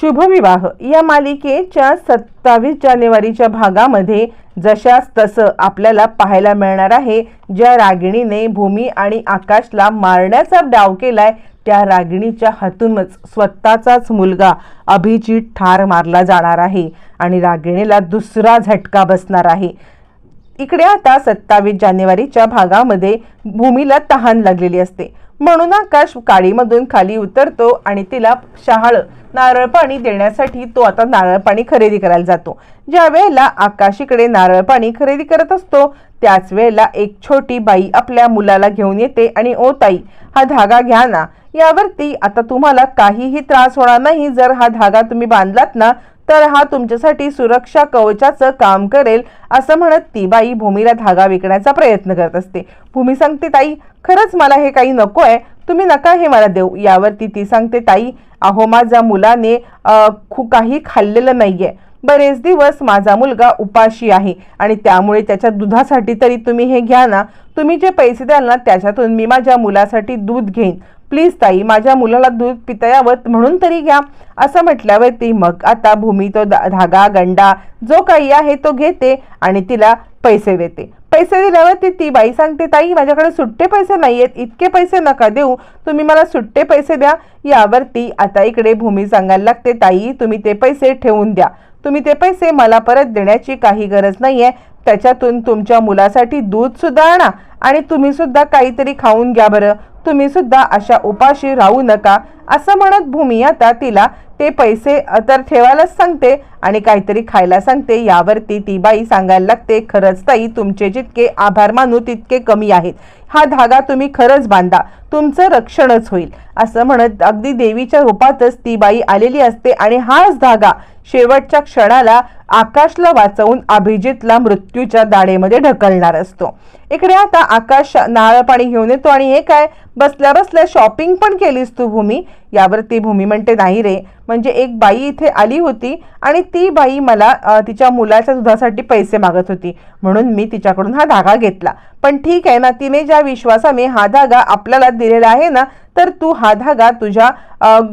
शुभविवाह. या मालिकेच्या सत्तावीस जानेवारीच्या भागामध्ये जशास तसं आपल्याला पाहायला मिळणार आहे ज्या रागिणीने भूमी आणि आकाशला मारण्याचा डाव केलाय त्या रागिणीच्या हातूनच स्वतःचाच मुलगा अभिजित ठार मारला जाणार आहे आणि रागिणीला दुसरा झटका बसणार आहे. इकडे आता सत्तावीस जानेवारीच्या भागामध्ये भूमीला तहान लागलेली असते. म्हणून आकाश काळीमधून खाली उतरतो आणि तिला शहाळ नारळ पाणी देण्यासाठी तो आता नारळ पाणी खरेदी करायला जातो. ज्या वेळेला आकाश इकडे नारळ पाणी खरेदी करत असतो त्याच वेळेला एक छोटी बाई आपल्या मुलाला घेऊन येते आणि ओ ताई हा धागा घ्या ना. यावरती आता तुम्हाला काहीही त्रास होणार नाही. जर हा धागा तुम्ही बांधलात ना तर हा तुमच्यासाठी सुरक्षा कवचाचं काम करेल असं म्हणत ती बाई भूमीला धागा विकण्याचा प्रयत्न करत असते. भूमी सांगते ताई खरंच मला हे काही नको आहे तुम्ही नका हे मला देऊ. यावरती ती सांगते ताई अहो माझ्या मुलाने खू काही खाल्लेलं नाहीये. बरेच दिवस माझा मुलगा उपाशी आहे आणि त्यामुळे त्याच्या दुधासाठी तरी तुम्ही हे घ्या ना. तुम्ही जे पैसे द्याल ना त्याच्यातून मी माझ्या मुलासाठी दूध घेईन. प्लीज ताई माझ्या मुलाला दूध पिता यावं म्हणून तरी घ्या. असं म्हटल्यावर ती मग आता भूमी तो दा- धागा गंडा जो काही आहे तो घेते आणि तिला पैसे देते. पैसे दिल्यावर ती ती बाई सांगते ताई माझ्याकडे सुट्टे पैसे नाही आहेत इतके पैसे नका देऊ. तुम्ही मला सुट्टे पैसे द्या. यावरती आता इकडे भूमी सांगायला लागते ताई तुम्ही ते पैसे ठेवून द्या. तुम्ही ते पैसे मला परत देण्याची काही गरज नाही आहे त्याच्यातून तुमच्या मुलासाठी दूध सुद्धा आणा आणि तुम्ही सुद्धा काहीतरी खाऊन घ्या बरं. तुम्ही सुद्धा अशा उपाशी राहू नका. असं म्हणत भूमी आता तिला ते पैसे तर ठेवायलाच सांगते आणि काहीतरी खायला सांगते. यावरती ती बाई सांगायला लागते खरंच ताई तुमचे जितके आभार मानू तितके कमी आहेत. हा धागा तुम्ही खरंच बांधा. तुमचं रक्षणच होईल. असं म्हणत अगदी देवीच्या रूपातच ती बाई आलेली असते आणि हाच धागा शेवटच्या क्षणाला आकाशला वाचवून अभिजितला मृत्यूच्या दाढेमध्ये ढकलणार असतो. इकडे आता आकाश नारळ पाणी घेऊन येतो आणि हे काय? बसल्या बसल्या शॉपिंग पण केलीस तू भूमी. यावरती भूमी म्हणते नाही रे. म्हणजे एक बाई इथे आली होती आणि ती बाई मला तिच्या मुलाच्या दुधासाठी पैसे मागत होती. म्हणून मी तिच्याकडून हा धागा घेतला. पण ठीक आहे ना तिने ज्या विश्वासाने हा धागा आपल्याला दिलेला आहे ना तर तू हा धागा तुझ्या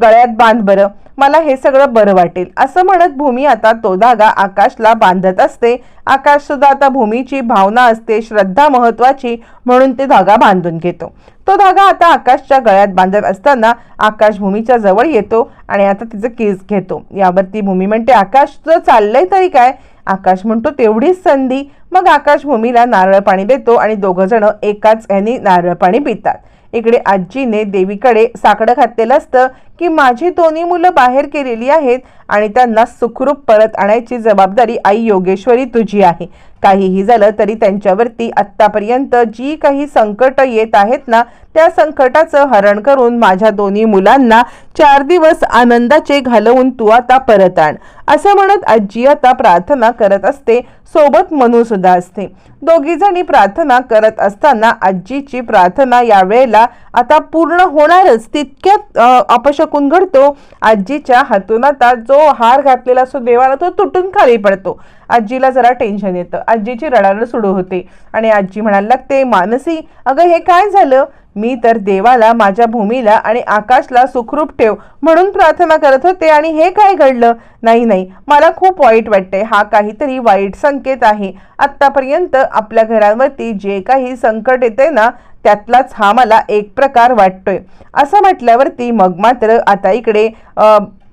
गळ्यात बांध बरं. मला हे सगळं बरं वाटेल. असं म्हणत भूमी आता तो धागा आकाशला बांधत असते. आकाश सुद्धा आता भूमीची भावना असते श्रद्धा महत्वाची म्हणून ते धागा बांधून घेतो. तो धागा आता आकाशच्या गळ्यात बांधत असताना आकाश भूमीच्या जवळ येतो आणि आता तिचं केस घेतो. यावरती भूमी म्हणते आकाश तुझं चाललंय तरी काय? आकाश म्हणतो तेवढीच संधी. मग आकाश भूमीला नारळ पाणी देतो आणि दोघं जण एकाच ह्यानी नारळ पाणी पितात. इकडे आजीने देवीकडे साकडं घातलेलं असतं. की माझी दोन्ही मुलं बाहेर केलेली आहेत आणि त्यांना सुखरूप परत आणायची जबाबदारी आई योगेश्वरी तुझी आहे. काहीही झालं तरी त्यांच्यावरती आत्तापर्यंत जी काही संकट येत आहेत ना त्या संकटाचं हरण करून माझ्या दोन्ही मुलांना चार दिवस आनंदाचे घालवून तू आता परत आण. असं म्हणत आजी आता प्रार्थना करत असते सोबत मनू सुद्धा असते. दोघी जणी प्रार्थना करत असताना आजीची प्रार्थना यावेळेला आता पूर्ण होणारच तितक्यात अपशकून घडतो. आजीच्या हातून आता जो हार घातलेला असतो देवाला तो तुटून खाली पडतो. आजीला जरा टेन्शन येतं. आजीची रडारड सुरू होते. आणि आजी म्हणायला लागते मानसी अगं हे काय झालं? मी तर देवाला माझ्या भूमीला आणि आकाशला सुखरूप ठेव म्हणून प्रार्थना करत होते आणि हे काय घडलं? नाही नाही. मला खूप वाईट वाटते हा काहीतरी वाईट संकेत आहे. आत्तापर्यंत आपल्या घरांवरती जे काही संकट येते ना त्यातलाच हा मला एक प्रकार वाटतोय. असं म्हटल्यावरती मग मात्र आता इकडे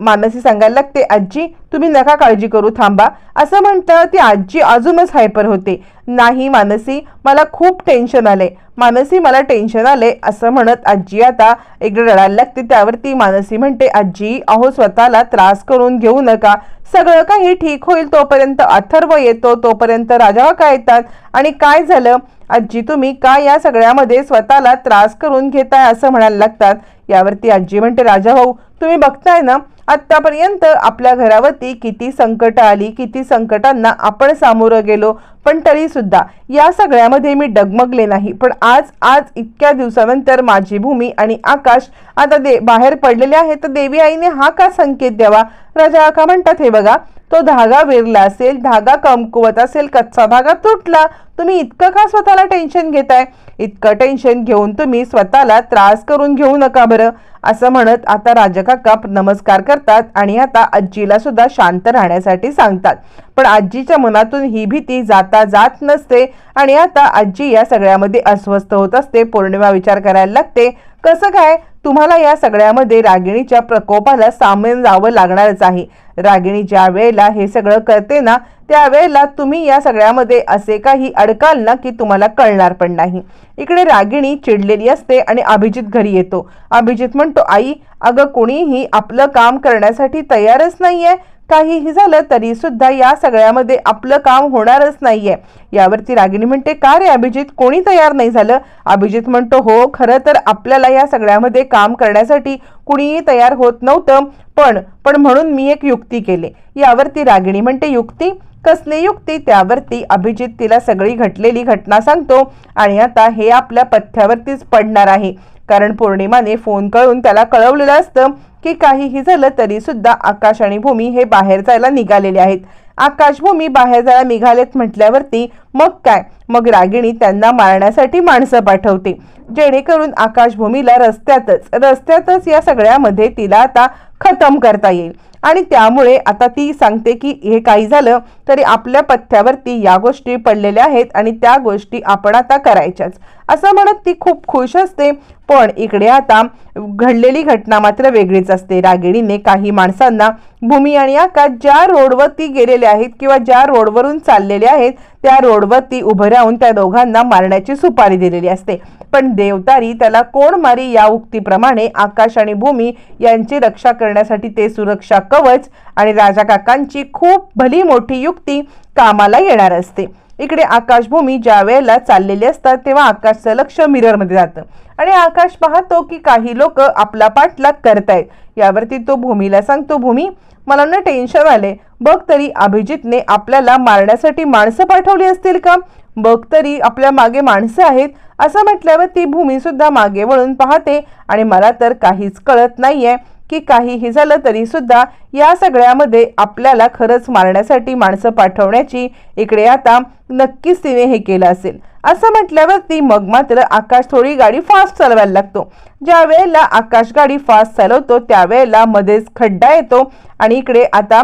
मानसी सांगायला लागते आजी तुम्ही नका काळजी करू थांबा. असं म्हणतं ती आजी अजूनच हायपर होते. नाही मानसी मला खूप टेन्शन आले मानसी मला टेन्शन आले असं म्हणत आजी आता इकडे रडायला लागते. त्यावरती मानसी म्हणते आजी अहो स्वतःला त्रास करून घेऊ नका. सगळं काही ठीक होईल तोपर्यंत अथर्व येतो तोपर्यंत राजा काय येतात? आणि काय झालं? आजी तुम्ही का या सगळ्यामध्ये स्वतःला त्रास करून घेताय असं म्हणायला लागतात? यावरती आजी म्हणते राजा भाऊ तुम्ही बघताय ना आत्तापर्यंत आपल्या घरावर घरावरती किती संकट आली किती संकटांना आपण सामोरं गेलो पण तरी सुद्धा या सगळ्यामध्ये मी डगमगले नाही. पण आज आज इतक्या दिवसानंतर माझी भूमी आणि आकाश आता दे बाहेर पडलेले आहे तर देवी आईने हा का संकेत द्यावा? राजा का म्हणतात हे बघा तो धागा विरला असेल धागा कमकुवत असेल कच्चा धागा तुटला तुम्ही इतकं का स्वतःला टेन्शन घेताय? इतकं टेन्शन घेऊन तुम्ही स्वतःला त्रास करून घेऊ नका बरं असं म्हणत आता राजकाका नमस्कार करतात आणि आता आजीला सुद्धा शांत राहण्यासाठी सांगतात. पण आजीच्या मनातून ही भीती जाता जात नसते आणि आता आजी या सगळ्यामध्ये अस्वस्थ होत असते पौर्णिमा विचार करायला लागते. कसं काय? तुम्हाला या सगळ्यामध्ये रागिणीच्या प्रकोपाला सामोरे जावं लागणारच आहे. रागिणी ज्या वेळेला हे सगळं करते ना त्यावेळेला तुम्ही या सगळ्यामध्ये असे काही अडकाल ना की तुम्हाला कळणार पण नाही. इकडे रागिणी चिडलेली असते आणि अभिजित घरी येतो. अभिजित म्हणतो आई अगं कोणीही आपलं काम करण्यासाठी तयारच नाही आहे काहीही झालं तरी सुद्धा या सगळ्यामध्ये आपलं काम होणारच नाहीये. यावरती रागिणी म्हणते का रे अभिजित? कोणी तयार नाही झालं? अभिजित म्हणतो हो खरं तर आपल्याला या सगळ्यामध्ये काम करण्यासाठी कुणीही तयार होत नव्हतं पण पण म्हणून मी एक युक्ती केली. यावरती रागिणी म्हणते युक्ती? कसली युक्ती? त्यावरती अभिजित तिला सगळी घटलेली घटना सांगतो आणि आता हे आपल्या पथ्यावरतीच पडणार आहे. कारण पौर्णिमाने फोन कळून त्याला कळवलेलं असतं की काहीही झालं तरी सुद्धा आकाश आणि भूमी हे बाहेर जायला निघालेले आहेत. आकाश भूमी बाहेर जायला निघालेत म्हटल्यावरती मग काय? मग रागिणी त्यांना मारण्यासाठी माणसं पाठवते. जेणेकरून आकाशभूमीला रस्त्यातच रस्त्यातच या सगळ्यामध्ये तिला आता खतम करता येईल. आणि त्यामुळे आता ती सांगते की हे काही झालं तरी आपल्या पथ्यावरती या गोष्टी पडलेल्या आहेत आणि त्या गोष्टी आपण आता करायच्याच. असं म्हणत ती खूप खुश असते. पण इकडे आता घडलेली घटना मात्र वेगळीच असते. रागिणीने काही माणसांना भूमी आणि आकाश ज्या रोडवरती गेलेले आहेत किंवा ज्या रोडवरून चाललेले आहेत त्या रोडवरती उभं राहून त्या दोघांना मारण्याची सुपारी दिलेली असते. पण देवतारी त्याला कोण मारी या उक्तीप्रमाणे आकाश आणि भूमी यांची रक्षा करण्यासाठी ते सुरक्षा कवच आणि राजा काकांची खूप भली मोठी युक्ती कामाला येणार असते. इकडे आकाशभूमी ज्या वेळेला चाललेली असतात तेव्हा आकाशचं लक्ष मिररमध्ये जातं. आणि आकाश पाहतो की काही लोक आपला पाठलाग करतायत. यावरती तो भूमीला सांगतो भूमी मला ना टेन्शन आले बघ तरी अभिजितने आपल्याला मारण्यासाठी माणसं पाठवली असतील का? बघ तरी आपल्या मागे माणसं आहेत. असं म्हटल्यावर ती भूमीसुद्धा मागे वळून पाहते. आणि मला तर काहीच कळत नाही आहे की काहीही झालं तरीसुद्धा या सगळ्यामध्ये आपल्याला खरंच मारण्यासाठी माणसं पाठवण्याची इकडे आता नक्कीच तिने हे केलं असेल. असं म्हटल्यावर ती मग मात्र आकाश थोडी गाडी फास्ट चालवायला लागतो. ज्या वेळेला आकाश गाडी फास्ट चालवतो त्यावेळेला मध्येच खड्डा येतो आणि इकडे आता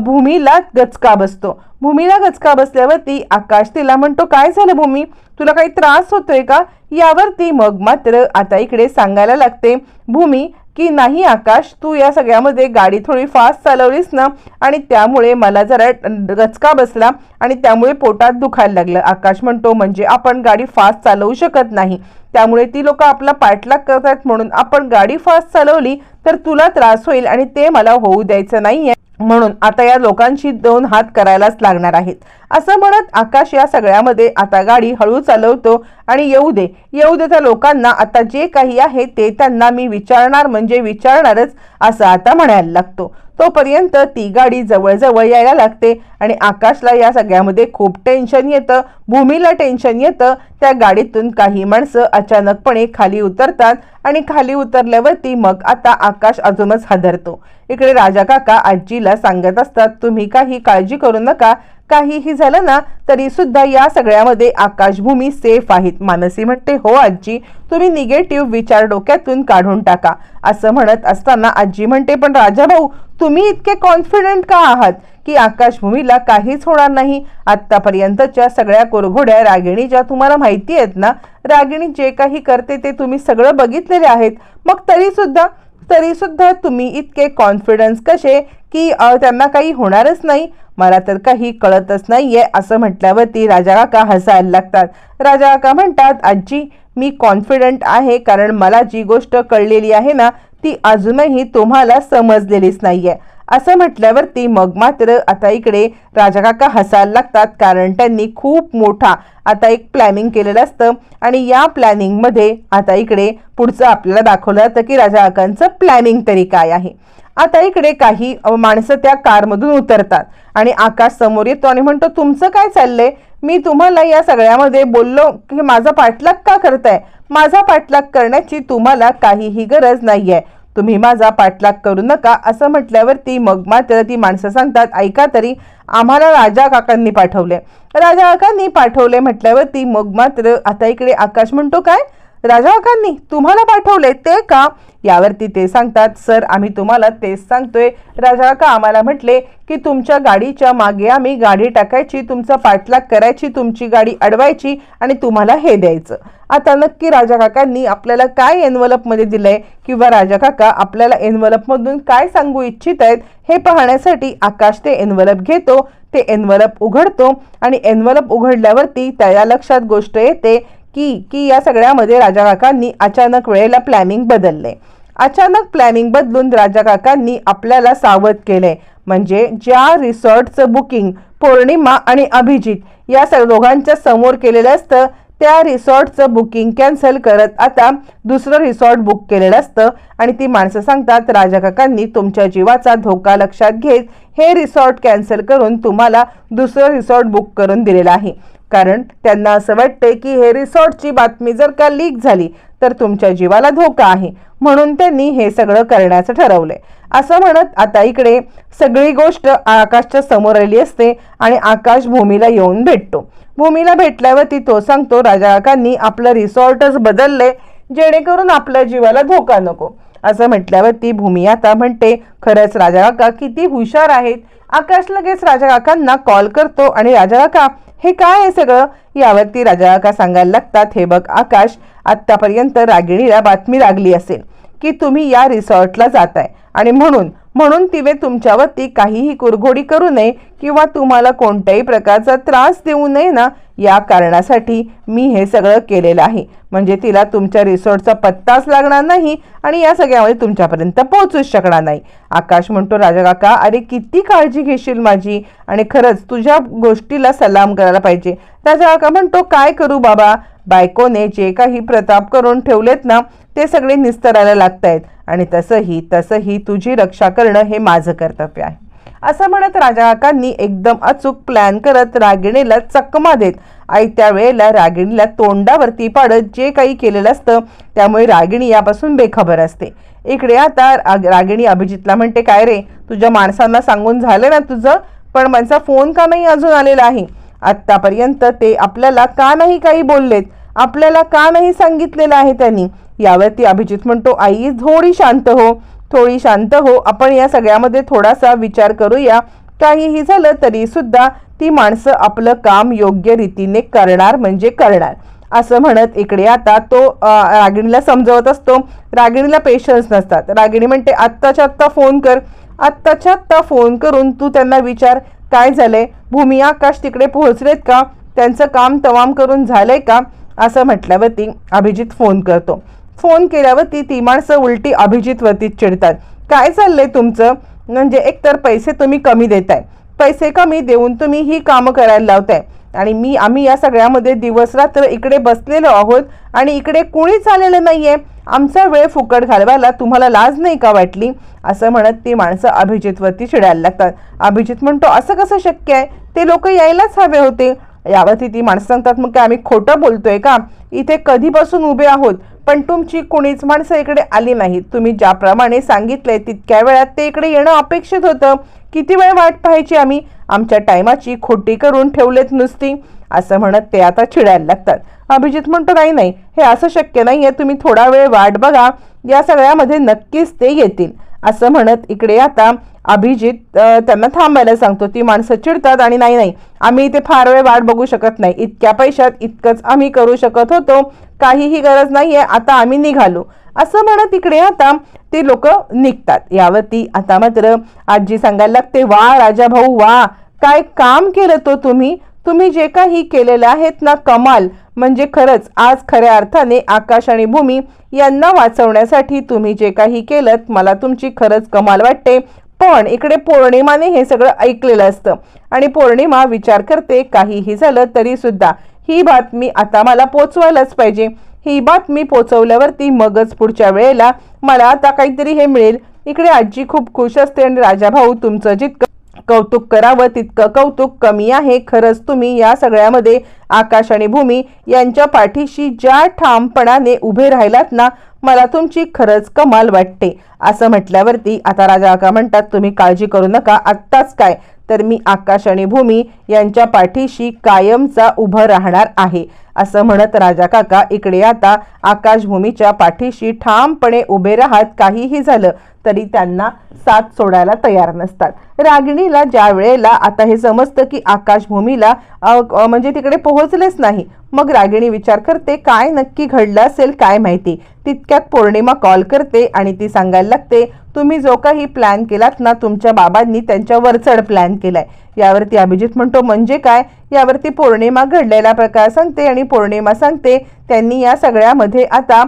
भूमीला गचका बसतो. भूमीला गचका बसल्यावरती आकाश तिला म्हणतो काय झालं भूमी? तुला काही त्रास होतोय का? यावरती मग मात्र आता इकडे सांगायला लागते भूमी की नाही आकाश तू या सगळ्यामध्ये गाडी थोडी फास्ट चालवलीस ना? आणि त्यामुळे मला जरा गचका बसला आणि त्यामुळे पोटात दुखायला लागलं. आकाश म्हणतो म्हणजे आपण गाडी फास्ट चालवू शकत नाही. त्यामुळे ती लोक आपला पाठलाग करतात म्हणून आपण गाडी फास्ट चालवली तर तुला त्रास होईल आणि ते मला होऊ द्यायचं नाहीये. म्हणून आता या लोकांशी दोन हात करायलाच लागणार आहेत. असं म्हणत आकाश या सगळ्यामध्ये आता गाडी हळू चालवतो आणि येऊ दे येऊ दे त्या लोकांना आता जे काही आहे ते त्यांना मी विचारणार म्हणजे विचारणारच असं आता म्हणायला लागतो. तोपर्यंत ती गाडी जवळजवळ यायला लागते आणि आकाशला या सगळ्यामध्ये खूप टेन्शन येतं. भूमीला टेन्शन येतं. त्या गाडीतून काही माणसं अचानकपणे खाली उतरतात आणि खाली उतरल्यावरती मग आता आकाश अजूनच हादरतो. इकडे राजा काका आजीला सांगत असतात तुम्ही काही काळजी करू नका. काहीही झालं ना तरी सुद्धा या सगळ्यामध्ये आकाशभूमी सेफ आहेत. मानसी म्हणते हो आजी तुम्ही निगेटिव्ह विचार डोक्यातून काढून टाका. असं म्हणत असताना आजी म्हणते पण राजा भाऊ तुम्ही इतके कॉन्फिडंट का आहात की आकाशभूमीला काहीच होणार नाही? आत्तापर्यंतच्या सगळ्या कोरघोड्या रागिणी ज्या तुम्हाला माहिती आहेत ना रागिणी जे काही करते ते तुम्ही सगळं बघितलेले आहेत. मग तरी सुद्धा तरी सुद्धा तुम्ही इतके कॉन्फिडन्स कसे की त्यांना काही होणारच नाही? मला तर काही कळतच नाहीये असं म्हटल्यावरती राजा काका हसायला लागतात. राजा काका म्हणतात आजी मी कॉन्फिडंट आहे कारण मला जी गोष्ट कळलेली आहे ना ती अजूनही तुम्हाला समजलेलीच नाहीये. असं म्हटल्यावरती मग मात्र आता इकडे राजा काका हसायला लागतात कारण त्यांनी खूप मोठा आता एक प्लॅनिंग केलेलं असतं. आणि या प्लॅनिंगमध्ये आता इकडे पुढचं आपल्याला दाखवलं जातं की राजा काकांचं प्लॅनिंग तरी काय आहे. आता इकडे काही माणसं त्या कारमधून उतरतात आणि आकाश समोर येतो आणि म्हणतो तुमचं काय चाललंय? मी तुम्हाला या सगळ्यामध्ये बोललो की माझा पाठलाग का करताय? माझा पाठलाग करण्याची तुम्हाला काहीही गरज नाही आहे तुम्ही माझा पाठलाग करू नका असं म्हटल्यावरती मग मात्र ती माणसं सांगतात ऐका तरी आम्हाला राजा काकांनी पाठवले राजा काकांनी पाठवले म्हटल्यावरती मग मात्र आता इकडे आकाश म्हणतो काय? राजा काकांनी तुम्हाला पाठवले ते का? यावरती ते सांगतात सर आम्ही तुम्हाला तेच सांगतोय. राजा काका आम्हाला म्हटले की तुमच्या गाडीच्या मागे आम्ही गाडी टाकायची तुमचा पाठलाग करायची तुमची गाडी अडवायची आणि तुम्हाला हे द्यायचं. आता नक्की राजा काकांनी आपल्याला काय एनवलपमध्ये दिलंय किंवा राजा काका आपल्याला एनवलपमधून काय सांगू इच्छित आहेत हे पाहण्यासाठी आकाश ते एनवलप घेतो ते एनवलप उघडतो आणि एनवलप उघडल्यावरती त्याला लक्षात गोष्ट येते की की या सगळ्यामध्ये राजा काकांनी अचानक वेळेला प्लॅनिंग बदलले. अचानक प्लॅनिंग बदलून राजा काकांनी आपल्याला सावध केले. म्हणजे ज्या रिसॉर्टचं बुकिंग पौर्णिमा आणि अभिजित या सर्व दोघांच्या समोर केलेलं असतं त्या रिसॉर्टचं बुकिंग कॅन्सल करत आता दुसरं रिसॉर्ट बुक केलेलं असतं. आणि ती माणसं सांगतात राजा काकांनी तुमच्या जीवाचा धोका लक्षात घेत हे रिसॉर्ट कॅन्सल करून तुम्हाला दुसरं रिसॉर्ट बुक करून दिलेलं आहे. कारण त्यांना असं वाटते की हे रिसॉर्टची बातमी जर का लीक झाली तर तुमच्या जीवाला धोका आहे. म्हणून त्यांनी हे सगळं करण्याचं ठरवलंय. असं म्हणत आता इकडे सगळी गोष्ट आकाशच्या समोर आली असते आणि आकाश भूमीला येऊन भेटतो. भूमीला भेटल्यावरती तो सांगतो राजा काकांनी आपलं रिसॉर्टच बदलले जेणेकरून आपल्या जीवाला धोका नको. असं म्हटल्यावरती भूमी आता म्हणते खरंच राजा काका किती हुशार आहेत. आकाश लगेच राजा काकांना कॉल करतो आणि राजा काका हे काय आहे सगळं? यावरती राजा का सांगायला लागतात? हे बघ आकाश आत्तापर्यंत रागिणीला बातमी लागली असेल की तुम्ही या रिसॉर्टला जाताय. आणि म्हणून म्हणून तिने तुमच्यावरती काहीही कुरघोडी करू नये किंवा तुम्हाला कोणत्याही प्रकारचा त्रास देऊ नये ना या कारणासाठी मी हे सगळं केलेलं आहे. म्हणजे तिला तुमच्या रिसॉर्टचा पत्ताच लागणार नाही आणि या सगळ्यामध्ये तुमच्यापर्यंत पोहोचूच शकणार नाही. आकाश म्हणतो राजा काका अरे किती काळजी घेशील माझी? आणि खरंच तुझ्या गोष्टीला सलाम करायला पाहिजे. राजा काका म्हणतो काय करू बाबा? बायकोने जे काही प्रताप करून ठेवलेत ना ते सगळे निस्तरायला लागत आहेत आणि तसंही तसंही तुझी रक्षा करणं हे माझं कर्तव्य आहे. असं म्हणत राजा काकांनी एकदम अचूक प्लॅन करत रागिणीला चकमा देत. आई त्यावेळेला रागिणीला तोंडावरती पाडत जे काही केलेलं असतं त्यामुळे रागिणी यापासून बेखबर असते. इकडे आता राग- रागिणी अभिजितला म्हणते काय रे तुझ्या माणसांना सांगून झालं ना तुझं? पण माझा फोन का नाही अजून आलेला आहे? आत्तापर्यंत ते आपल्याला का नाही काही बोललेत? आपल्याला का नाही सांगितलेलं आहे त्यांनी? यावरती अभिजित म्हणतो आई थोडी शांत हो. थोडी शांत हो. आपण या सगळ्यामध्ये थोडासा विचार करूया. काहीही झालं तरी सुद्धा ती माणसं आपलं काम योग्य रीतीने करणार म्हणजे करणार. असं म्हणत इकडे आता तो रागिणीला समजवत असतो. रागिणीला पेशन्स नसतात. रागिणी म्हणते आत्ताच्या आत्ता फोन कर. आत्ताच्या आत्ता फोन करून तू त्यांना विचार काय झालंय? भूमी आकाश तिकडे पोहोचलेत का? त्यांचं काम तमाम करून झालंय का? असं म्हटल्यावरती अभिजित फोन करतो. फोन केल्यावरती ती माणसं उलटी अभिजितवरती चिडतात. काय चाललंय तुमचं? म्हणजे एकतर पैसे तुम्ही कमी देताय. पैसे कमी देऊन तुम्ही ही कामं करायला लावताय. आणि मी आम्ही या सगळ्यामध्ये दिवस रात्र इकडे बसलेलो आहोत आणि इकडे कुणीच आलेलं नाही आहे आमचा वेळ फुकट घालवायला तुम्हाला लाज नाही का वाटली? असं म्हणत ती माणसं अभिजितवरती चिडायला लागतात. अभिजित म्हणतो असं कसं शक्य आहे? ते लोक यायलाच हवे होते. यावरती ती माणसं सांगतात मग काय आम्ही खोटं बोलतोय का? इथे कधीपासून उभे आहोत? पण तुमची कुणीच माणसं इकडे आली नाहीत तुम्ही ज्याप्रमाणे सांगितलंय तितक्या वेळात ते इकडे येणं अपेक्षित होतं. किती वेळ वाट पाहायची आम्ही? आमच्या टायमाची खोटी करून ठेवलेत नुसती. असं म्हणत ते आता चिडायला लागतात. अभिजित म्हणतो नाही नाही हे असं शक्य नाही आहे तुम्ही थोडा वेळ वाट बघा. या सगळ्यामध्ये नक्कीच ते येतील. असं म्हणत इकडे आता अभिजित त्यांना थांबायला सांगतो. ती माणसं चिडतात आणि नाही नाही आम्ही इथे फार वेळ वाट बघू शकत नाही. इतक्या पैशात इतकंच आम्ही करू शकत होतो. काहीही गरज नाही आहे आता आम्ही निघालो. असं म्हणत इकडे आता ते लोक निघतात. यावरती आता मात्र आजी सांगायला लागते वा राजा भाऊ वा काय काम केलं तो तुम्ही? तुम्ही जे काही केलेलं आहेत ना कमाल. म्हणजे खरंच आज खऱ्या अर्थाने आकाश आणि भूमी यांना वाचवण्यासाठी तुम्ही जे काही केलं मला तुमची खरंच कमाल वाटते. पण इकडे पौर्णिमाने हे सगळं ऐकलेलं असतं. आणि पौर्णिमा विचार करते काहीही झालं तरी सुद्धा. ही बातमी आता मला पोचवायलाच पाहिजे. ही बातमी पोचवल्यावरती मगच पुढच्या वेळेला मला आता काहीतरी हे मिळेल. इकडे आजी खूप खुश असते आणि राजा भाऊ तुमचं जितकं कौतुक करावं तितकं कौतुक कमी आहे. खरंच तुम्ही या सगळ्यामध्ये आकाश आणि भूमी यांच्या पाठीशी ज्या ठामपणाने उभे राहिलात ना मला तुमची खरंच कमाल वाटते. असं म्हटल्यावरती आता राजा काका म्हणतात तुम्ही काळजी करू नका आत्ताच काय? तर मी आकाश आणि भूमी यांच्या पाठीशी कायमचा उभं राहणार आहे. असं म्हणत राजा काका इकडे आता आकाशभूमीच्या पाठीशी ठामपणे उभे राहत काहीही झालं तरी त्यांना साथ सोडायला तयार नसतात. रागिणीला ज्या वेळेला आता हे समजतं की आकाशभूमीला म्हणजे तिकडे पोहोचलेच नाही. मग रागिणी विचार करते काय नक्की घडलं असेल काय माहिती. तितक्यात पौर्णिमा कॉल करते आणि ती सांगायला लागते तुम्ही जो काही प्लॅन केलात ना तुमच्या बाबांनी त्यांच्या वरचढ प्लॅन केलाय. यावरती अभिजित म्हणतो म्हणजे काय? यावरती पौर्णिमा घडलेला प्रकार सांगते आणि पौर्णिमा सांगते त्यांनी या सगळ्यामध्ये आता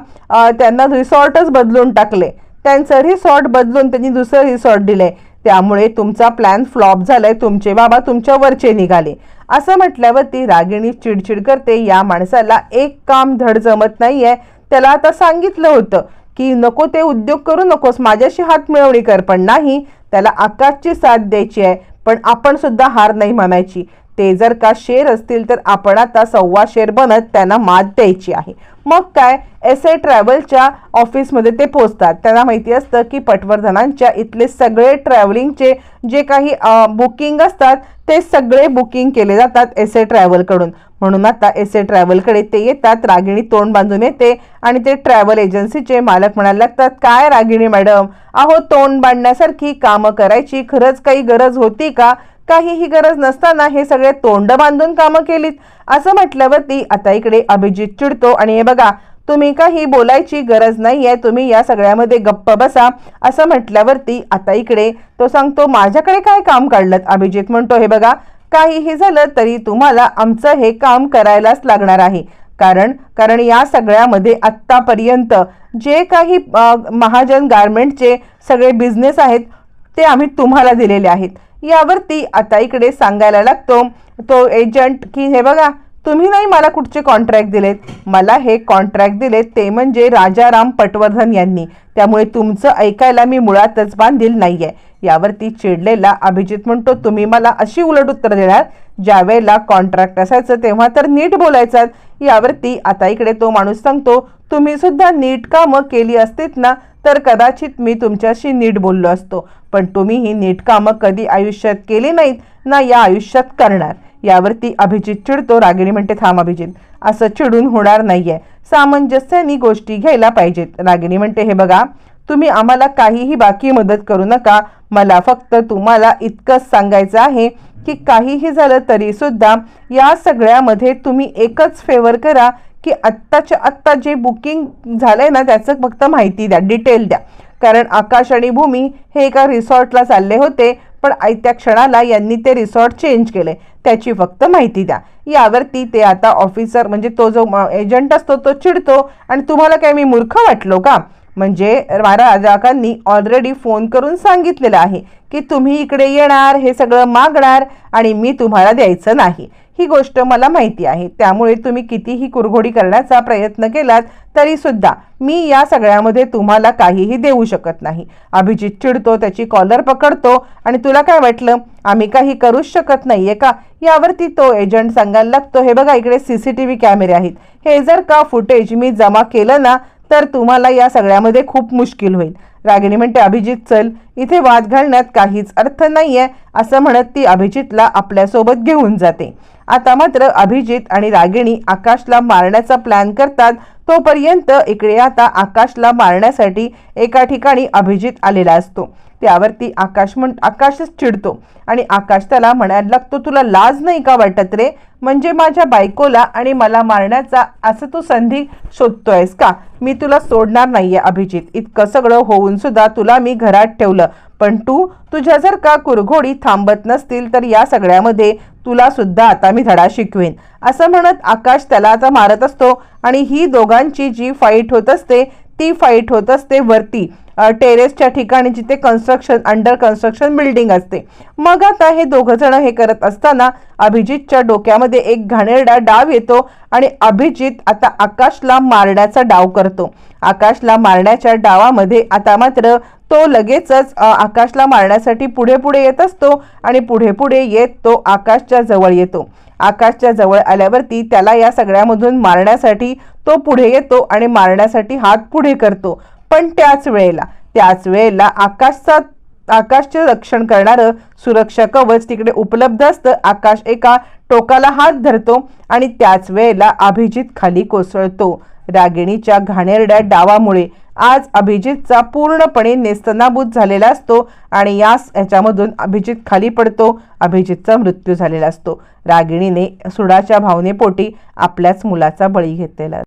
त्यांना रिसॉर्टच बदलून टाकले. त्यांचं रिसॉर्ट बदलून त्यांनी दुसरं रिसॉर्ट दिलंय. त्यामुळे तुमचा प्लॅन फ्लॉप झालाय तुमचे बाबा तुमच्या वरचे निघाले. असं म्हटल्यावरती रागिणी चिडचिड करते. या माणसाला एक काम धड जमत नाहीये. त्याला आता सांगितलं होतं की नको ते उद्योग करू नकोस. माझ्याशी हात मिळवणी कर. पण नाही त्याला आकाशची साथ द्यायची आहे. पण आपण सुद्धा हार नाही मानायची ते जर का शेर असतील तर आपण आता सव्वा शेर बनत त्यांना मात द्यायची आहे. मग काय? एस ए ट्रॅव्हलच्या ऑफिसमध्ये ते पोचतात त्यांना माहिती असतं की पटवर्धनांच्या इथले सगळे ट्रॅव्हलिंगचे जे काही बुकिंग असतात ते सगळे बुकिंग केले जातात एस ए ट्रॅव्हलकडून म्हणून आता एस ए ट्रॅव्हलकडे ते येतात. रागिणी तोंड बांधून येते आणि ते ट्रॅव्हल एजन्सीचे मालक म्हणायला लागतात काय रागिणी मॅडम? अहो तोंड बांधण्यासारखी कामं करायची खरंच काही गरज होती का? काहीही गरज नसताना हे सगळे तोंड बांधून कामं केलीत. असं म्हटल्यावरती आता इकडे अभिजित चिडतो आणि हे बघा तुम्ही काही बोलायची गरज नाहीये तुम्ही या सगळ्यामध्ये गप्प बसा. असं म्हटल्यावरती आता इकडे तो सांगतो माझ्याकडे काय काम काढलं अभिजित म्हणतो हे बघा काहीही झालं तरी तुम्हाला आमचं हे काम करायलाच लागणार आहे. कारण कारण या सगळ्यामध्ये आत्तापर्यंत जे काही महाजन गारमेंटचे सगळे बिझनेस आहेत ते आम्ही तुम्हाला दिलेले आहेत. यावरती आता इकडे सांगायला लागतो तो एजंट की हे बघा तुम्ही नाही मला कुठचे कॉन्ट्रॅक्ट दिलेत? मला हे कॉन्ट्रॅक्ट दिलेत ते म्हणजे राजाराम पटवर्धन यांनी. त्यामुळे तुमचं ऐकायला मी मुळातच बांधील नाही आहे यावरती चिडलेला अभिजित म्हणतो तुम्ही मला अशी उलट उत्तर देणार? ज्यावेळेला कॉन्ट्रॅक्ट असायचं तेव्हा तर नीट बोलायचं यावरती आता इकडे तो माणूस सांगतो तुम्ही सुद्धा नीट कामं केली असतीत ना तर कदाचित मी तुमच्याशी नीट बोललो असतो. पण तुम्ही ही नीट कामं कधी आयुष्यात केली नाहीत ना या आयुष्यात करणार. यावरती अभिजित चिडतो. रागिणी म्हणते थांब अभिजित असं चिडून होणार नाहीये. सामंजस्याने गोष्टी घ्यायला पाहिजेत. रागिणी म्हणते हे बघा तुम्ही आम्हाला काहीही बाकी मदत करू नका. मला फक्त तुम्हाला इतकंच सांगायचं आहे की काहीही झालं तरी सुद्धा या सगळ्यामध्ये तुम्ही एकच फेवर करा की आत्ताच्या आत्ता जे बुकिंग झालं आहे ना त्याचं फक्त माहिती द्या डिटेल द्या. कारण आकाश आणि भूमी हे एका रिसॉर्टला चालले होते पण आयत्या क्षणाला यांनी ते रिसॉर्ट चेंज केले. त्याची फक्त माहिती द्या. यावरती ते आता ऑफिसर म्हणजे तो जो एजंट असतो तो चिडतो आणि तुम्हाला काय मी मूर्ख वाटलो का? म्हणजे राजाकांनी ऑलरेडी फोन करून सांगितलेलं आहे की तुम्ही इकडे येणार हे सगळं मागणार आणि मी तुम्हाला द्यायचं नाही. ही गोष्ट मला माहिती आहे. त्यामुळे तुम्ही कितीही कुरघोडी करण्याचा प्रयत्न केलात तरीसुद्धा मी या सगळ्यामध्ये तुम्हाला काहीही देऊ शकत नाही. अभिजित चिडतो त्याची कॉलर पकडतो आणि तुला काय वाटलं? आम्ही काही करूच शकत नाही आहे का? यावरती तो एजंट सांगायला लागतो हे बघा इकडे सी सी टी व्ही कॅमेरे आहेत. हे जर का फुटेज मी जमा केलं ना तर तुम्हाला या सगळ्यामध्ये खूप मुश्किल होईल. रागिणी म्हणते अभिजित चल. इथे वाद घालण्यात काहीच अर्थ नाहीये असं म्हणत ती अभिजितला आपल्यासोबत घेऊन जाते. आता मात्र अभिजित आणि रागिणी आकाशला मारण्याचा प्लॅन करतात. तोपर्यंत इकडे आता आकाशला मारण्यासाठी एका ठिकाणी अभिजित आलेला असतो. त्यावरती आकाश म्हण आकाशच चिडतो. आणि आकाश त्याला म्हणायला लागतो तुला लाज नाही का वाटत रे? म्हणजे माझ्या बायकोला आणि मला मारण्याचा असं तू संधी शोधतोयस का? मी तुला सोडणार नाहीये अभिजित. इतकं सगळं होऊन सुद्धा तुला मी घरात ठेवलं. पण तू तुझ्या जर का कुरघोडी थांबत नसतील तर या सगळ्यामध्ये तुला सुद्धा आता मी धडा शिकवेन. असं म्हणत आकाश त्याला आता मारत असतो आणि ही दोघांची जी फाईट होत असते ती फाईट होत असते वरती. टेरेसच्या ठिकाणी जिथे कन्स्ट्रक्शन अंडर कन्स्ट्रक्शन बिल्डिंग असते. मग आता हे दोघं जण हे करत असताना अभिजितच्या डोक्यामध्ये एक घाणेरडा डाव येतो आणि अभिजित आता आकाशला मारण्याचा डाव करतो. आकाशला मारण्याच्या डावामध्ये आता मात्र तो लगेचच आकाशला मारण्यासाठी पुढे पुढे येत असतो आणि पुढे पुढे येत तो आकाशच्या जवळ येतो. आकाशच्या जवळ आल्यावरती त्याला या सगळ्यामधून मारण्यासाठी तो पुढे येतो आणि मारण्यासाठी हात पुढे करतो. पण त्याच वेळेला त्याच वेळेला आकाशचा आकाशचे रक्षण करणारं सुरक्षा कवच तिकडे उपलब्ध असतं. आकाश एका टोकाला हात धरतो आणि त्याच वेळेला अभिजित खाली कोसळतो. रागिणीच्या घाणेरड्या डावामुळे आज अभिजितचा पूर्णपणे नेस्तनाबूत झालेला असतो आणि यास याच्यामधून अभिजित खाली पडतो. अभिजितचा मृत्यू झालेला असतो. रागिणीने सुडाच्या भावनेपोटी आपल्याच मुलाचा बळी घेतलेला